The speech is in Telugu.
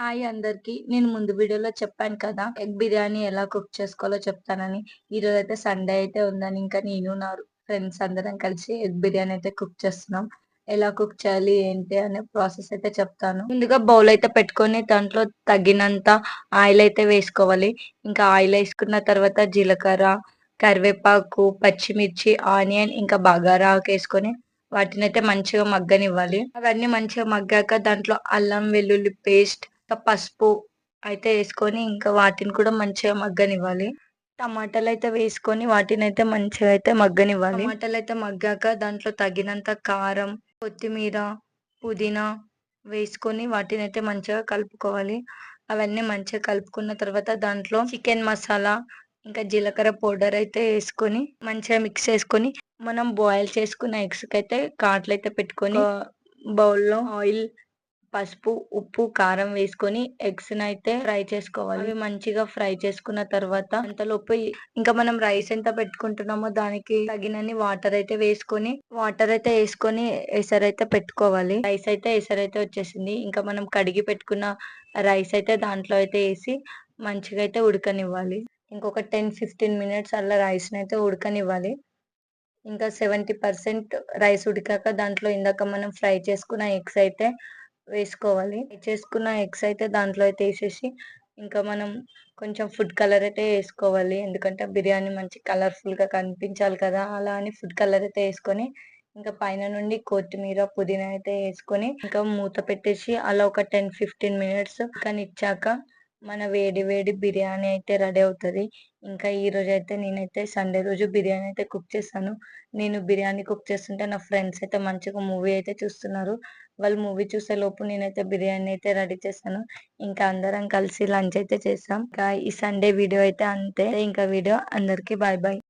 హాయ్ అందరికి. నేను ముందు వీడియోలో చెప్పాను కదా ఎగ్ బిర్యానీ ఎలా కుక్ చేసుకోవాలో చెప్తానని. ఈరోజు అయితే సండే అయితే ఉందని ఇంకా నేను నా ఫ్రెండ్స్ అందరం కలిసి ఎగ్ బిర్యానీ అయితే కుక్ చేస్తున్నాం. ఎలా కుక్ చేయాలి ఏంటి అనే ప్రాసెస్ అయితే చెప్తాను. ముందుగా బౌల్ అయితే పెట్టుకొని దాంట్లో తగినంత ఆయిల్ అయితే వేసుకోవాలి. ఇంకా ఆయిల్ వేసుకున్న తర్వాత జీలకర్ర కరివేపాకు పచ్చిమిర్చి ఆనియన్ ఇంకా బగారాకు వేసుకొని వాటిని అయితే మంచిగా మగ్గనివ్వాలి. అవన్నీ మంచిగా మగ్గాక దాంట్లో అల్లం వెల్లుల్లి పేస్ట్ పసుపు అయితే వేసుకొని ఇంకా వాటిని కూడా మంచిగా మగ్గనివ్వాలి. టమాటాలు అయితే వేసుకొని వాటిని అయితే మంచిగా అయితే మగ్గనివ్వాలి. టమాటాలు అయితే మగ్గాక దాంట్లో తగినంత కారం కొత్తిమీర పుదీనా వేసుకొని వాటిని అయితే మంచిగా కలుపుకోవాలి. అవన్నీ మంచిగా కలుపుకున్న తర్వాత దాంట్లో చికెన్ మసాలా ఇంకా జీలకర్ర పౌడర్ అయితే వేసుకొని మంచిగా మిక్స్ చేసుకొని మనం బాయిల్ చేసుకున్న ఎగ్స్ అయితే కాట్లు అయితే పెట్టుకొని బౌల్లో ఆయిల్ పసుపు ఉప్పు కారం వేసుకొని ఎగ్స్ అయితే ఫ్రై చేసుకోవాలి. అవి మంచిగా ఫ్రై చేసుకున్న తర్వాత అంతలోపు ఇంకా మనం రైస్ ఎంత పెట్టుకుంటున్నామో దానికి తగినన్ని వాటర్ అయితే వేసుకొని వాటర్ అయితే వేసుకొని ఎసరైతే పెట్టుకోవాలి. రైస్ అయితే ఎసరైతే వచ్చేసింది. ఇంకా మనం కడిగి పెట్టుకున్న రైస్ అయితే దాంట్లో అయితే వేసి మంచిగా అయితే ఉడకనివ్వాలి. ఇంకొక టెన్ ఫిఫ్టీన్ మినిట్స్ అలా రైస్ని అయితే ఉడకనివ్వాలి. ఇంకా సెవెంటీ పర్సెంట్ రైస్ ఉడికాక దాంట్లో ఇందాక మనం ఫ్రై చేసుకున్న ఎగ్స్ అయితే వేసుకోవాలి. చేసుకున్న ఎగ్స్ అయితే దాంట్లో అయితే వేసేసి ఇంకా మనం కొంచెం ఫుడ్ కలర్ అయితే వేసుకోవాలి. ఎందుకంటే బిర్యానీ మంచి కలర్ఫుల్గా కనిపించాలి కదా అలా అని ఫుడ్ కలర్ అయితే వేసుకొని ఇంకా పైన నుండి కొత్తిమీర పుదీనా అయితే వేసుకొని ఇంకా మూత పెట్టేసి అలా ఒక టెన్ ఫిఫ్టీన్ మినిట్స్ కానీ ఇచ్చాక మన వేడి వేడి బిర్యానీ అయితే రెడీ అవుతుంది. ఇంకా ఈ రోజు అయితే నేనైతే సండే రోజు బిర్యానీ అయితే కుక్ చేస్తాను. నేను బిర్యానీ కుక్ చేస్తుంటే నా ఫ్రెండ్స్ అయితే మంచిగా మూవీ అయితే చూస్తున్నారు. వాళ్ళు మూవీ చూసే లోపు నేనైతే బిర్యానీ అయితే రెడీ చేశాను ఇంకా అందరం కలిసి లంచ్ అయితే చేసాం ఇంకా ఈ సండే వీడియో అయితే అంతే. ఇంకా వీడియో అందరికి బాయ్ బాయ్.